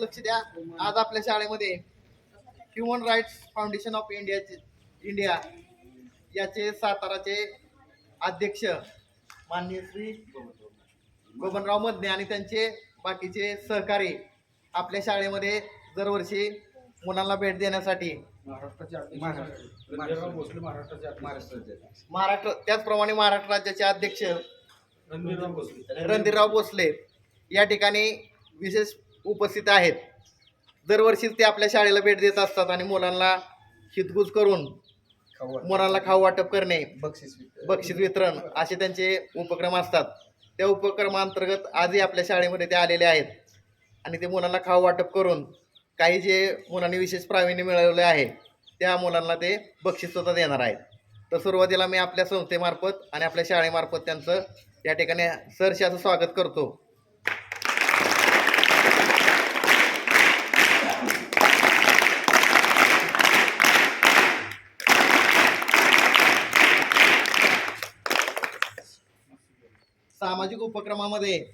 लक्ष द्या. आज आपल्या शाळेमध्ये ह्युमन राईट्स फाउंडेशन ऑफ इंडियाचे इंडिया याचे साताराचे अध्यक्ष माननीय श्री बबनराव मदने आणि त्यांचे बाकीचे सहकारी आपल्या शाळेमध्ये दरवर्षी मुलांना भेट देण्यासाठी महाराष्ट्र त्याचप्रमाणे महाराष्ट्र राज्याचे अध्यक्ष रणधीरराव भोसले. या ठिकाणी विशेष उपस्थित आहेत. दरवर्षीच ते आपल्या शाळेला भेट देत असतात आणि मुलांना हितगुज करून मुलांना खाऊ वाटप करणे बक्षीस बक्षीस वितरण असे त्यांचे उपक्रम असतात. त्या उपक्रमांतर्गत आजही आपल्या शाळेमध्ये ते आलेले आहेत आणि ते मुलांना खाऊ वाटप करून काही जे मुलांनी विशेष प्रावीण्य मिळवले आहे त्या मुलांना ते बक्षीस सुद्धा देणार आहेत. तर सुरुवातीला मी आपल्या संस्थेमार्फत आणि आपल्या शाळेमार्फत त्यांचं या ठिकाणी सरशी असं स्वागत करतो. सामाजिक उपक्रमामध्ये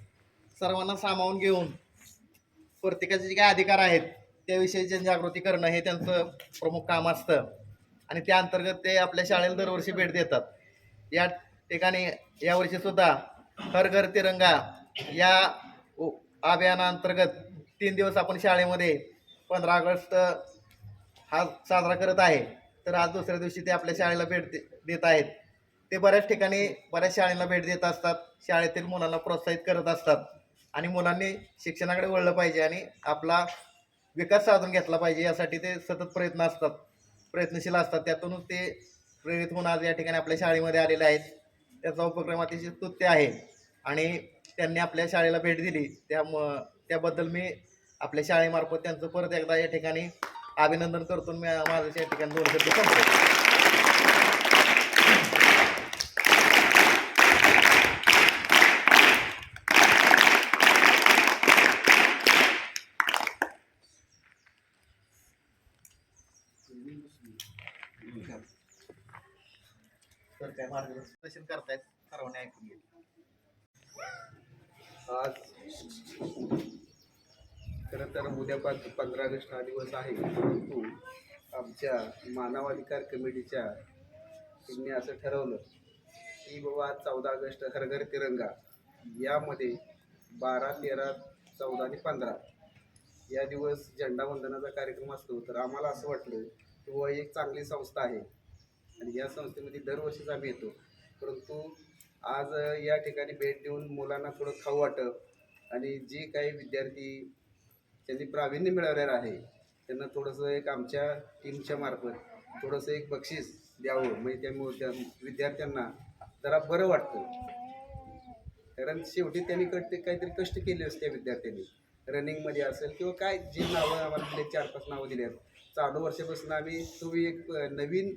सर्वांना सामावून घेऊन प्रत्येकाचे जे काही अधिकार आहेत त्याविषयी जनजागृती करणं हे त्यांचं प्रमुख काम असतं. आणि त्या अंतर्गत ते आपल्या शाळेला दरवर्षी भेट देतात. या ठिकाणी यावर्षी सुद्धा हर घर तिरंगा या उ- अभियानाअंतर्गत तीन दिवस आपण शाळेमध्ये पंधरा ऑगस्ट हा साजरा करत आहे. तर आज दुसऱ्या दिवशी ते आपल्या शाळेला भेट देत आहेत. ते बऱ्याच ठिकाणी बऱ्याच शाळेला भेट देत असतात. शाळेतील मुलांना प्रोत्साहित करत असतात. आणि मुलांनी शिक्षणाकडे वळलं पाहिजे आणि आपला विकास साधून घेतला पाहिजे यासाठी ते सतत प्रयत्न असतात. प्रयत्नशील असतात. त्यातूनच ते प्रेरित होऊन आज या ठिकाणी आपल्या शाळेमध्ये आलेले आहेत. त्याचा उपक्रम अतिशय स्तुत्य आहे. आणि त्यांनी आपल्या शाळेला भेट दिली. त्यामुळं त्याबद्दल मी आपल्या शाळेमार्फत त्यांचं परत एकदा या ठिकाणी अभिनंदन करतो मी माझं या ठिकाणी दोन शब्द संपवतो. तर काय मार्गदर्शन करतायत सर्वांनी ऐकून घेतलं आज खरं तर उद्या पण पंधरा ऑगस्ट हा दिवस आहे परंतु आमच्या मानवाधिकार कमिटीच्या टीमने असं ठरवलं की बाबा चौदा ऑगस्ट हर घर तिरंगा यामध्ये बारा तेरा चौदा आणि पंधरा या दिवस झेंडावंदनाचा कार्यक्रम असतो. तर आम्हाला असं वाटलं की व एक चांगली संस्था आहे. आणि या संस्थेमध्ये दरवर्षीच आम्ही येतो. परंतु आज या ठिकाणी भेट देऊन मुलांना थोडं खाऊ वाटप आणि जे काही विद्यार्थी त्यांनी प्रावीण्य मिळवलेलं आहे त्यांना थोडंसं एक आमच्या टीमच्या मार्फत थोडंसं एक बक्षीस द्यावं. म्हणजे त्यामुळे त्या विद्यार्थ्यांना जरा बरं वाटतं. कारण शेवटी त्यांनी कट काहीतरी कष्ट केले असते त्या विद्यार्थ्यांनी. रनिंगमध्ये असेल किंवा काय जी नावं आम्हाला दिले चार पाच नावं दिली आहेत चालू वर्षापासून आम्ही तुम्ही एक नवीन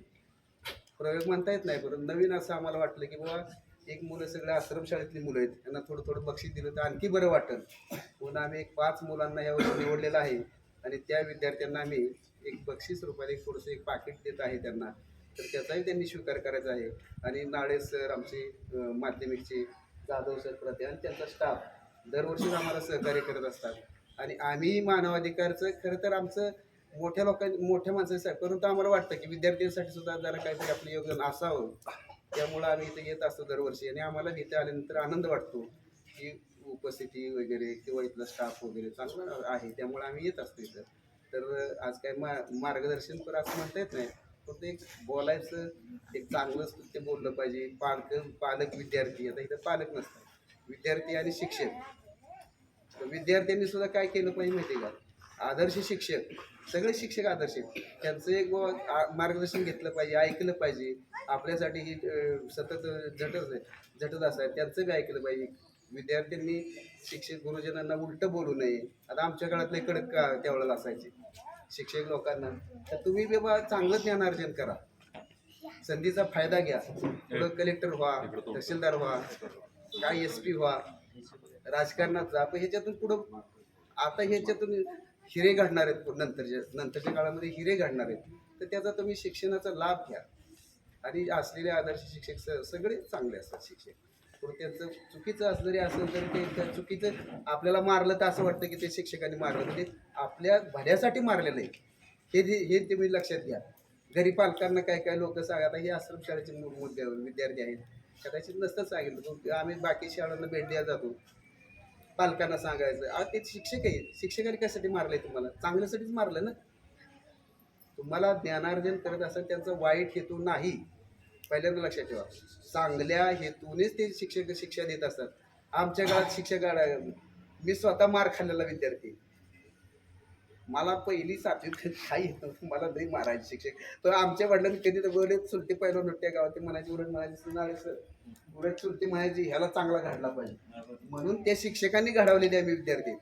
प्रयोग म्हणता येत नाही परत नवीन असं आम्हाला वाटलं की बाबा एक मुलं सगळ्या आश्रमशाळेतली मुलं आहेत. त्यांना थोडं थोडं बक्षीस दिलं तर आणखी बरं वाटेल. म्हणून आम्ही एक पाच मुलांना यावर निवडलेलं आहे. आणि त्या विद्यार्थ्यांना आम्ही एक बक्षीस रुपयाला एक थोडंसं एक पाकिट देत आहे त्यांना. तर त्याचाही त्यांनी स्वीकार करायचा आहे. आणि नाळे सर आमचे माध्यमिकचे जाधव सर प्रते आणि त्यांचा स्टाफ दरवर्षीच आम्हाला सहकार्य करत असतात. आणि आम्ही मानवाधिकारचं खरं तर आमचं मोठ्या लोकांनी मोठ्या माणसांसाठी परंतु आम्हाला वाटतं की विद्यार्थ्यांसाठी सुद्धा जरा काहीतरी आपलं योगदान असावं. त्यामुळं आम्ही इथे येत असतो दरवर्षी. आणि आम्हाला इथे आल्यानंतर आनंद वाटतो की उपस्थिती वगैरे किंवा इथला स्टाफ वगैरे चांगला आहे. त्यामुळे आम्ही येत असतो इथं. तर आज काय मा मार्गदर्शन तर असं म्हणता येत नाही. फक्त एक बोलायचं एक चांगलं ते बोललं पाहिजे. पालक पालक विद्यार्थी. आता इथं पालक नसतात. विद्यार्थी आणि शिक्षक. विद्यार्थ्यांनी सुद्धा काय केलं पाहिजे माहिती आहे का? आदर्श शिक्षक सगळे शिक्षक आदर्श आहेत. त्यांचं एक मार्गदर्शन घेतलं पाहिजे ऐकलं पाहिजे. आपल्यासाठी ही सतत झटत झटत असाय त्यांचं बी ऐकलं पाहिजे. विद्यार्थ्यांनी शिक्षक गुरुजनांना उलटं बोलू नये. आता आमच्या काळातले कडक का त्यावेळेला असायचे. शिक्षक लोकांना. तर तुम्ही बाबा चांगलं ज्ञानार्जन करा. संधीचा फायदा घ्या. पुढं कलेक्टर व्हा तहसीलदार व्हा काय एस पी व्हा राजकारणात जा. पण ह्याच्यातून पुढं आता ह्याच्यातून हिरे घडणार आहेत नंतरच्या नंतरच्या काळामध्ये हिरे घडणार आहेत. तर त्याचा तुम्ही शिक्षणाचा लाभ घ्या. आणि असलेले आदर्श शिक्षक स सगळे चांगले असतात शिक्षक. पण त्यांचं चुकीचं असलं जरी असेल तरी ते त्या चुकीचं आपल्याला मारलं तर असं वाटतं की ते शिक्षकांनी मारलं. म्हणजे आपल्या भल्यासाठी मारलेलं आहे हे हे तुम्ही लक्षात घ्या. घरी पालकांना काय काय लोक सांगा आता हे आश्रमशाळेचे मु- मुद्दे विद्यार्थी आहेत. कदाचित नसतं सांगितलं. आम्ही बाकी शाळांना भेट द्यायला जातो. पालकांना सांगायचं. अहो ते शिक्षक आहेत शिक्षकांनी कशासाठी मारलंय तुम्हाला? चांगल्यासाठीच मारलं ना? तुम्हाला ज्ञानार्जन करत असाल त्यांचा वाईट हेतू नाही. पहिल्यांदा लक्षात ठेवा. चांगल्या हेतूनेच ते शिक्षक शिक्षा देत असतात. आमच्या काळात शिक्षक मी स्वतः मार खाल्लेला विद्यार्थी. मला पहिली सातवीत काही येत नव्हतं. मला नाही मारायचे शिक्षक. तर आमच्या वडिलांनी कधी तर बोलले चुलते पहिलं नोट्या गावात. म्हणायची म्हणायचे उलट म्हणायचे. "नाही सर. उलट चुलते म्हणायची ह्याला चांगला घडला पाहिजे. म्हणून त्या शिक्षकांनी घडवलेले आम्ही विद्यार्थी.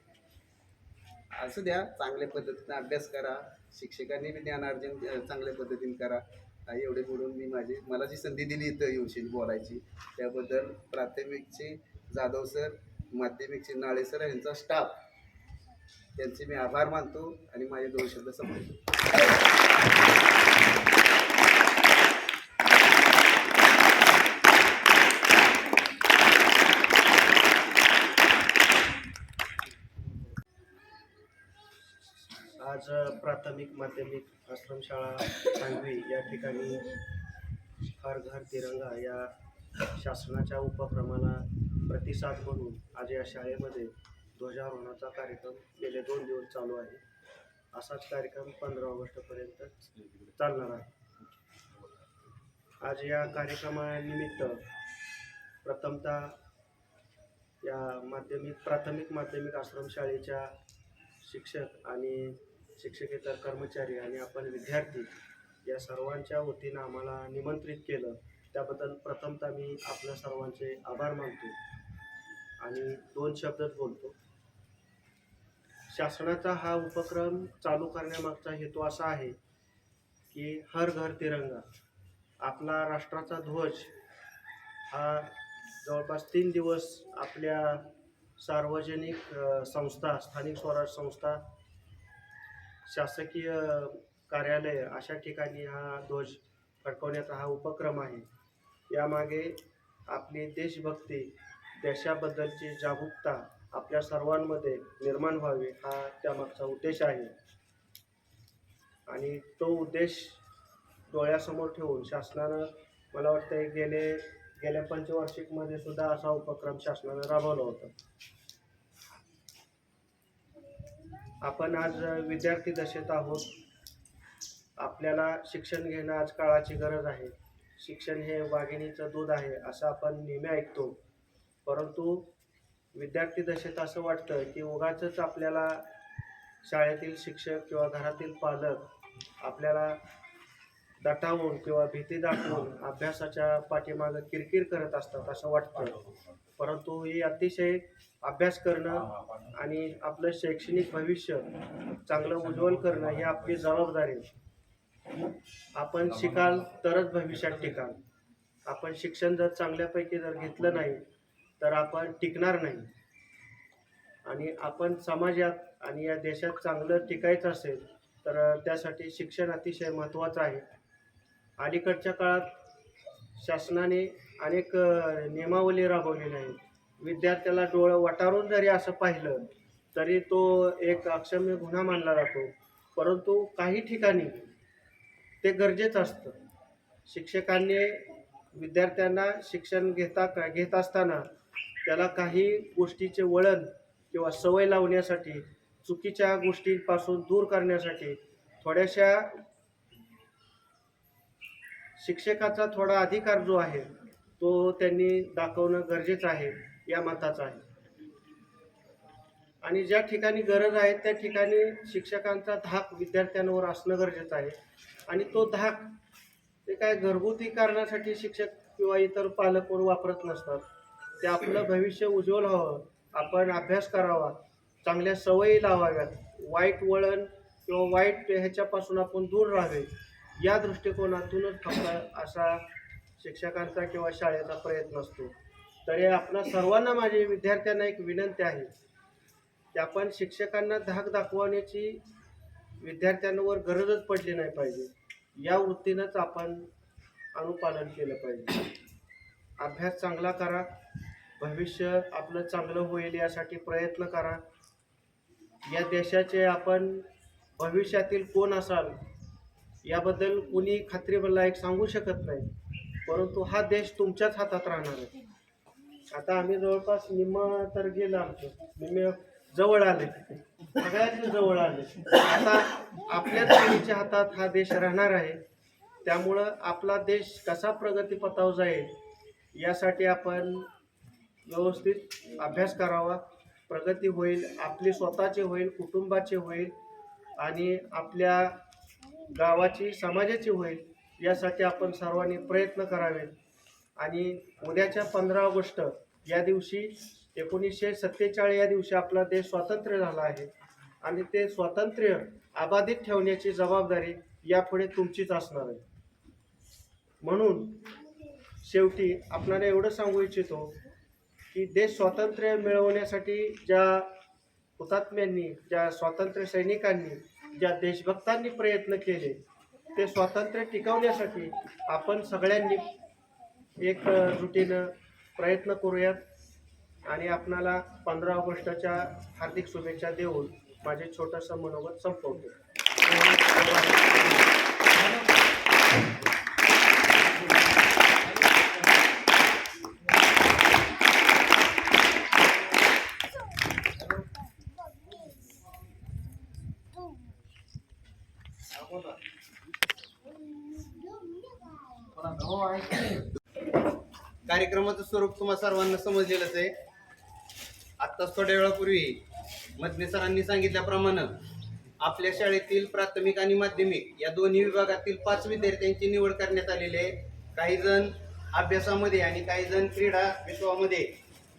असं द्या चांगल्या पद्धतीने अभ्यास करा. शिक्षकांनी बी ज्ञानार्जन चांगल्या पद्धतीने करा. काही एवढे बोलून मी माझी मला जी संधी दिली इथं येऊशील बोलायची त्याबद्दल प्राथमिकचे जाधव सर माध्यमिकचे नाळे सर यांचा स्टाफ त्यांचे मी आभार मानतो आणि माझे दोन शब्द संपवतो. आज प्राथमिक माध्यमिक आश्रमशाळा सांगवी या ठिकाणी हर घर तिरंगा या शासनाच्या उपक्रमाला प्रतिसाद म्हणून आज या शाळेमध्ये ध्वजारोहणाचा कार्यक्रम गेले दोन दिवस चालू आहे. असाच कार्यक्रम पंधरा ऑगस्टपर्यंत चालणार आहे. आज या कार्यक्रमानिमित्त प्रथमतः या माध्यमिक प्राथमिक माध्यमिक आश्रमशाळेच्या शिक्षक आणि शिक्षकेतर कर्मचारी आणि आपण विद्यार्थी या सर्वांच्या वतीनं आम्हाला निमंत्रित केलं. त्याबद्दल प्रथमतः मी आपल्या सर्वांचे आभार मानतो आणि दोन शब्दच बोलतो. शासनाचा हा उपक्रम चालू करण्यामागचा हेतू असा आहे की हर घर तिरंगा आपला राष्ट्राचा ध्वज हा जवळपास तीन दिवस आपल्या सार्वजनिक संस्था स्थानिक स्वराज संस्था शासकीय कार्यालय अशा ठिकाणी हा ध्वज फडकवण्याचा हा उपक्रम आहे. यामागे आपली देशभक्ती देशाबद्दलची जागरूकता आपल्या सर्वांमध्ये निर्माण व्हावी हा त्यामागचा उद्देश आहे. आणि तो उद्देश डोळ्यासमोर ठेवून शासनानं मला वाटतं गेले गेल्या पंचवार्षिकमध्ये सुद्धा असा उपक्रम शासनानं राबवला होता. आपण आज विद्यार्थी दशेत आहोत. आपल्याला शिक्षण घेणं आज काळाची गरज आहे. शिक्षण हे वाघिणीचं दूध आहे असं आपण नेहमी ऐकतो. परंतु विद्यार्थी दशेत असं वाटतं की उगाच आपल्याला शाळेतील शिक्षक किंवा घरातील पालक आपल्याला दटावून किंवा भीती दाखवून अभ्यासाच्या पाठीमागं किरकिर करत असतात असं वाटतं. परंतु हे अतिशय अभ्यास करणं आणि आपलं शैक्षणिक भविष्य चांगलं उज्ज्वल करणं ही आपली जबाबदारी. आपण शिकाल तरच भविष्यात टिकाल. आपण शिक्षण जर चांगल्यापैकी जर घेतलं नाही तर आपण टिकणार नाही. आणि आपण समाजात आणि या देशात चांगलं टिकायचं असेल तर त्यासाठी शिक्षण अतिशय महत्त्वाचं आहे. अलीकडच्या काळात शासनाने अनेक नियमावली राबवलेल्या आहेत. विद्यार्थ्याला डोळं वटारून जरी असं पाहिलं तरी तो एक अक्षम्य गुन्हा मानला जातो. परंतु काही ठिकाणी ते गरजेचं असतं. शिक्षकांनी विद्यार्थ्यांना शिक्षण घेता का घेत असताना त्याला काही गोष्टीचे वळण किंवा सवय लावण्यासाठी चुकीच्या गोष्टींपासून दूर करण्यासाठी थोड्याशा शिक्षकाचा थोडा अधिकार जो आहे तो त्यांनी दाखवणं गरजेचं आहे या मताचा आहे. आणि ज्या ठिकाणी गरज आहे त्या ठिकाणी शिक्षकांचा धाक विद्यार्थ्यांवर असणं गरजेचं आहे. आणि तो धाक ते काय घरगुती कारणासाठी शिक्षक किंवा इतर पालक वापरत नसतात. ते आपलं भविष्य उज्ज्वल व्हावं. आपण अभ्यास करावा. चांगल्या सवयी लावाव्यात. वाईट वळण किंवा वाईट ह्याच्यापासून आपण दूर राहावे. या दृष्टिकोनातूनच फक्त असा शिक्षकांचा किंवा शाळेचा प्रयत्न असतो. तरी आपल्या सर्वांना माझी विद्यार्थ्यांना एक विनंती आहे. की आपण शिक्षकांना धाक दाखवण्याची विद्यार्थ्यांवर गरजच पडली नाही पाहिजे. या वृत्तीनंच आपण अनुपालन केलं पाहिजे. अभ्यास चांगला करा. भविष्य आपलं चांगलं होईल यासाठी प्रयत्न करा. या देशाचे आपण भविष्यातील कोण असाल याबद्दल कोणी एक सांगू शकत नाही परंतु हा देश तुमच्याच हातात राहणार आहे. आता आम्ही जवळपास निम्म तर गेलं आमचं. निम्म जवळ आले. सगळ्यात जवळ आले. आता आपल्याच मुलीच्या हातात हा देश राहणार आहे. त्यामुळं आपला देश कसा प्रगतीपथावर जाईल यासाठी आपण व्यवस्थित अभ्यास करावा. प्रगती होईल आपली स्वतःची होईल कुटुंबाचे होईल आणि आपल्या गावाची समाजाची होईल यासाठी आपण सर्वांनी प्रयत्न करावेत. आणि उद्याच्या पंधरा ऑगस्ट या दिवशी एकोणीसशे सत्तेचाळीस या दिवशी आपला देश स्वातंत्र्य झाला आहे. आणि ते स्वातंत्र्य अबाधित ठेवण्याची जबाबदारी यापुढे तुमचीच असणार आहे. म्हणून शेवटी आपल्याला एवढं सांगू इच्छितो की देश स्वातंत्र्य मिळवण्यासाठी ज्या हुतात्म्यांनी ज्या स्वातंत्र्य सैनिकांनी ज्या देशभक्तांनी प्रयत्न केले ते स्वातंत्र्य टिकवण्यासाठी आपण सगळ्यांनी एक जुटीनं प्रयत्न करूयात. आणि आपणाला पंधरा ऑगस्टच्या हार्दिक शुभेच्छा देऊन माझे छोटंसं मनोगत संपवतो. कार्यक्रमाचं स्वरूप तुम्हा सर्वांना समजलेलंच आहे. आत्ताच थोड्या वेळापूर्वी मधने सरांनी सांगितल्याप्रमाणे आपल्या शाळेतील प्राथमिक आणि माध्यमिक या दोन्ही विभागातील पाच विद्यार्थ्यांची निवड करण्यात आलेली आहे. काही जण अभ्यासामध्ये आणि काही जण क्रीडा विश्वामध्ये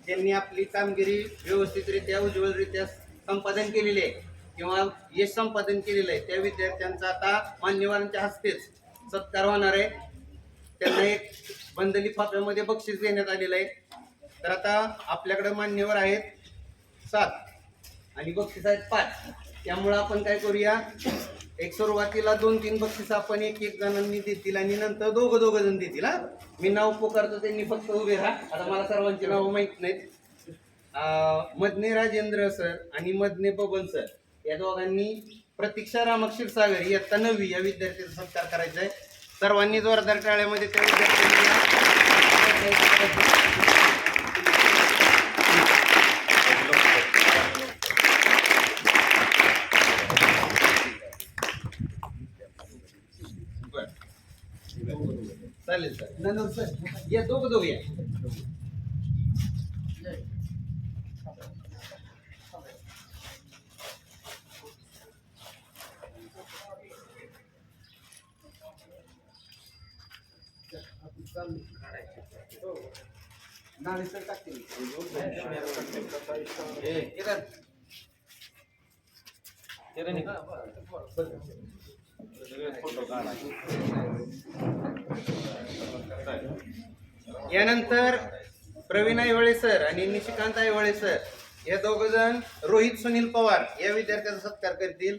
त्यांनी आपली कामगिरी व्यवस्थितरित्या उज्ज्वलरित्या संपादन केलेली आहे. किंवा यश संपादन केलेलं आहे. त्या विद्यार्थ्यांचा आता मान्यवरांच्या हस्तेच सत्कार होणार आहे. त्यांना एक बंदली फाफ्यामध्ये बक्षीस देण्यात आलेलं आहे. तर आता आपल्याकडे मान्यवर आहेत सात आणि बक्षीस आहेत पाच. त्यामुळं आपण काय करूया? एक सुरुवातीला दोन तीन बक्षीस आपण एक एक जणांनी देतील आणि नंतर दोघं दोघं जण देतील हा? मी नाव पुकारतो त्यांनी फक्त उभे राहा. आता मला सर्वांची नावं माहीत नाहीत. मदने राजेंद्र सर आणि मदने बबन सर. या दोघांनी प्रतीक्षा रामक क्षीरसागर इयत्ता नववी या विद्यार्थ्याचा सत्कार करायचा आहे. सर्वांनी जोरदार टाळ्यामध्ये त्या विद्यार्थ्यांना चालेल सर या दोघं दोघं यानंतर प्रवीण आयवळे सर आणि निशिकांत आयवळे सर. हे दोघ जण रोहित सुनील पवार या विद्यार्थ्याचा सत्कार करतील.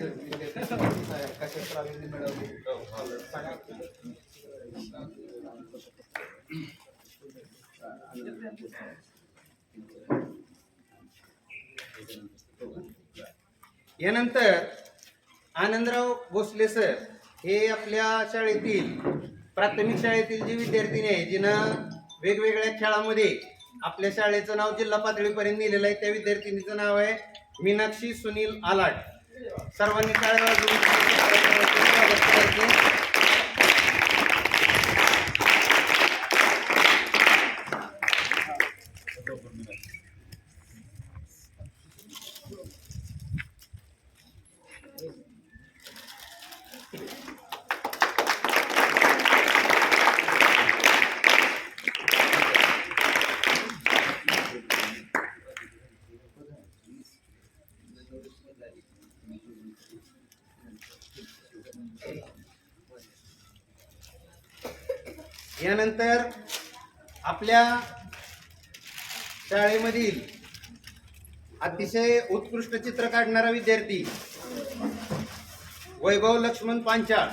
प्रावीण्य यानंतर आनंदराव भोसले सर हे आपल्या शाळेतील प्राथमिक शाळेतील जी विद्यार्थिनी आहे जिनं वेगवेगळ्या खेळामध्ये आपल्या शाळेचं नाव जिल्हा पातळीपर्यंत नेलेलं आहे त्या विद्यार्थिनीचं नाव आहे मीनाक्षी सुनील आलाट. सर्वांनी काय यानंतर आपल्या शाळेमधील अतिशय उत्कृष्ट चित्र काढणारा विद्यार्थी वैभव लक्ष्मण पांचाळ.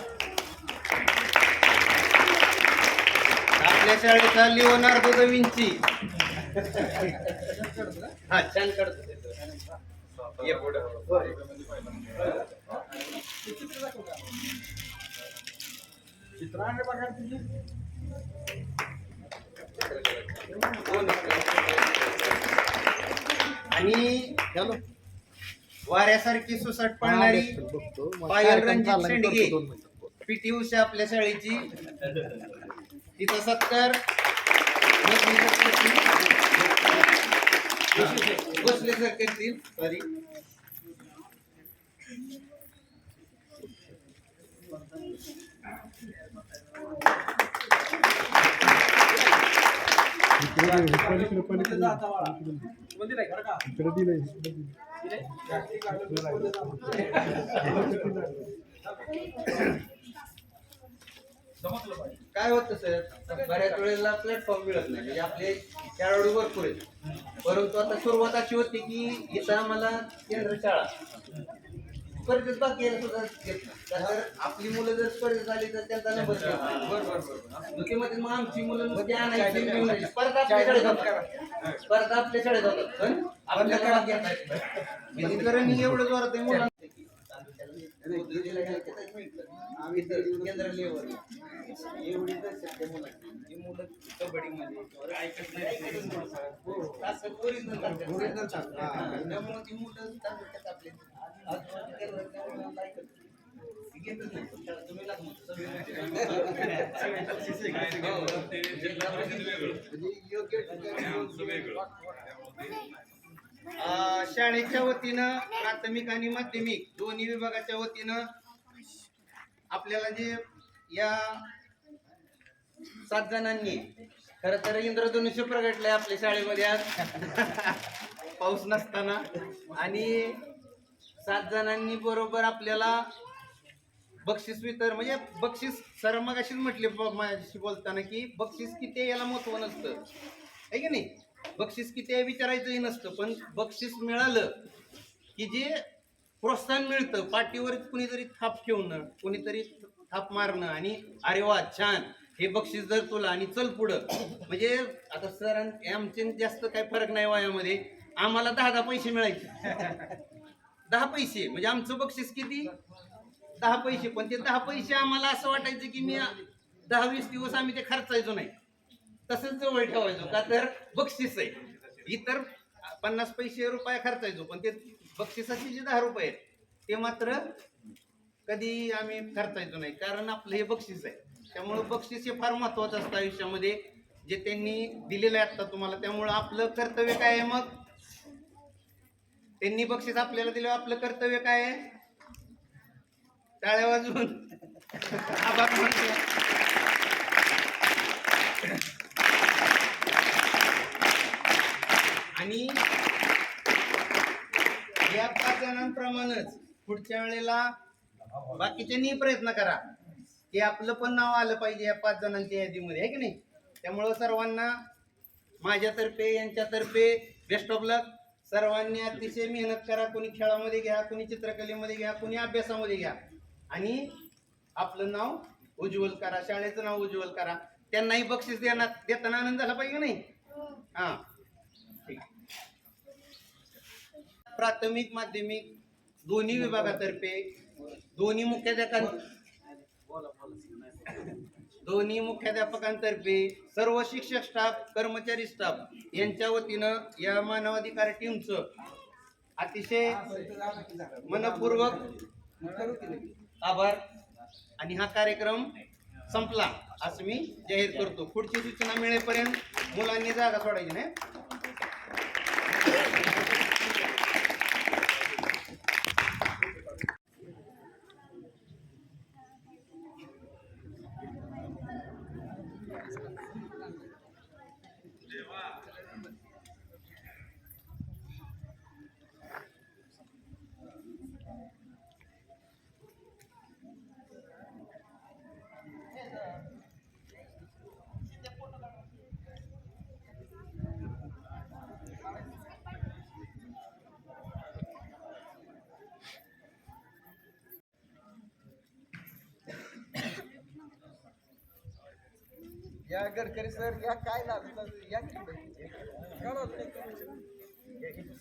आपल्या शाळेचा लिओनार्दो द विंची. हा छान काढतो ये पुढं. आणि वाऱ्यासारखी सुसट पडणारी पायल रणजित शेंडगे. पीटी उषा आपल्या शाळेची. तिचा सत्कार. बसले सर करतील सॉरी काय होतं सर? बऱ्याच वेळेला प्लॅटफॉर्म मिळत नाही. म्हणजे आपले खेळाडू भरपूर आहेत. परंतु आता सुरुवात अशी होती की इथं आम्हाला केंद्र शाळा. स्पर्धेत बाकी आहे सुद्धा घेत नाही. का तर आपली मुलं जर स्पर्धेत आली तर त्यांचा नंबर मग आमची मुलं ते आणायची यायची. स्पर्धा आपल्या शाळेत होतात स्पर्धा आपल्या शाळेत होतात पण आपल्याला विधीकरण एवढं जोरात आहे मुलांना. आम्ही तर केंद्र लेवल एवढी मुलांची. ही मुलं कबड्डीमध्ये ऐकत नाही. असं original. त्यामुळं ती मुलं तालुक्यात आपले. शाळेच्या वतीनं प्राथमिक आणि माध्यमिक दोन्ही विभागाच्या वतीनं आपल्याला जे या सात जणांनी खर तर इंद्रधनुष्य प्रगटलंय आपल्या शाळेमध्ये आज. पाऊस नसताना. आणि सात जणांनी बरोबर आपल्याला बक्षीस वितर म्हणजे बक्षीस सर मग अशीच म्हटले माझ्याशी बोलताना की बक्षीस किती आहे याला महत्त्व नसतं. आहे की नाही? बक्षीस किती आहे विचारायचंही नसतं पण बक्षीस मिळालं की जे प्रोत्साहन मिळतं पाठीवर कुणीतरी थाप ठेवणं कुणीतरी थाप मारणं आणि अरे वा छान हे बक्षीस जर तुला आणि चल पुढं. म्हणजे आता सर आमचे जास्त काही फरक नाही वयामध्ये आम्हाला दहा दहा पैसे मिळायचे. दहा पैसे म्हणजे आमचं बक्षीस किती? दहा पैसे. पण ते दहा पैसे आम्हाला असं वाटायचं की मी दहा वीस दिवस आम्ही ते खर्चायचो नाही. तसंच जवळ ठेवायचो का तर बक्षीस आहे. इतर पन्नास पैसे रुपये खर्चायचो पण ते बक्षिसाचे जे दहा रुपये आहेत ते मात्र कधी आम्ही खर्चायचो नाही. कारण आपलं हे बक्षीस आहे. त्यामुळं बक्षीस हे फार महत्वाचं असतं आयुष्यामध्ये. जे त्यांनी दिलेलं आहे आत्ता तुम्हाला त्यामुळं आपलं कर्तव्य काय आहे मग? त्यांनी बक्षीस आपल्याला दिलं आपलं कर्तव्य काय आहे? टाळ्या वाजवून. आभार आणि या पाच जणांप्रमाणेच पुढच्या वेळेला बाकीच्यांनी प्रयत्न करा की आपलं पण नाव आलं पाहिजे या पाच जणांच्या यादीमध्ये आहे की नाही? त्यामुळं सर्वांना माझ्यातर्फे यांच्यातर्फे बेस्ट ऑफ लक सर्वांनी अतिशय मेहनत करा. कोणी खेळामध्ये घ्या कोणी चित्रकलेमध्ये घ्या कोणी अभ्यासामध्ये घ्या. आणि आपलं नाव उज्ज्वल करा. शाळेचं नाव उज्ज्वल करा. त्यांनाही बक्षीस देणार देताना आनंद झाला पाहिजे नाही? हां. ठीक. प्राथमिक माध्यमिक दोन्ही विभागातर्फे दोन्ही मुख्याध्यापकां दोन्ही मुख्याध्यापकांतर्फे सर्व शिक्षक स्टाफ कर्मचारी स्टाफ यांच्या वतीनं या मानवाधिकार टीमचं अतिशय मनपूर्वक आभार. आणि हा कार्यक्रम संपला असं मी जाहीर करतो. पुढची सूचना मिळेपर्यंत मुलांनी जागा सोडायची नाही. या गडकरी सर या काय लागतं या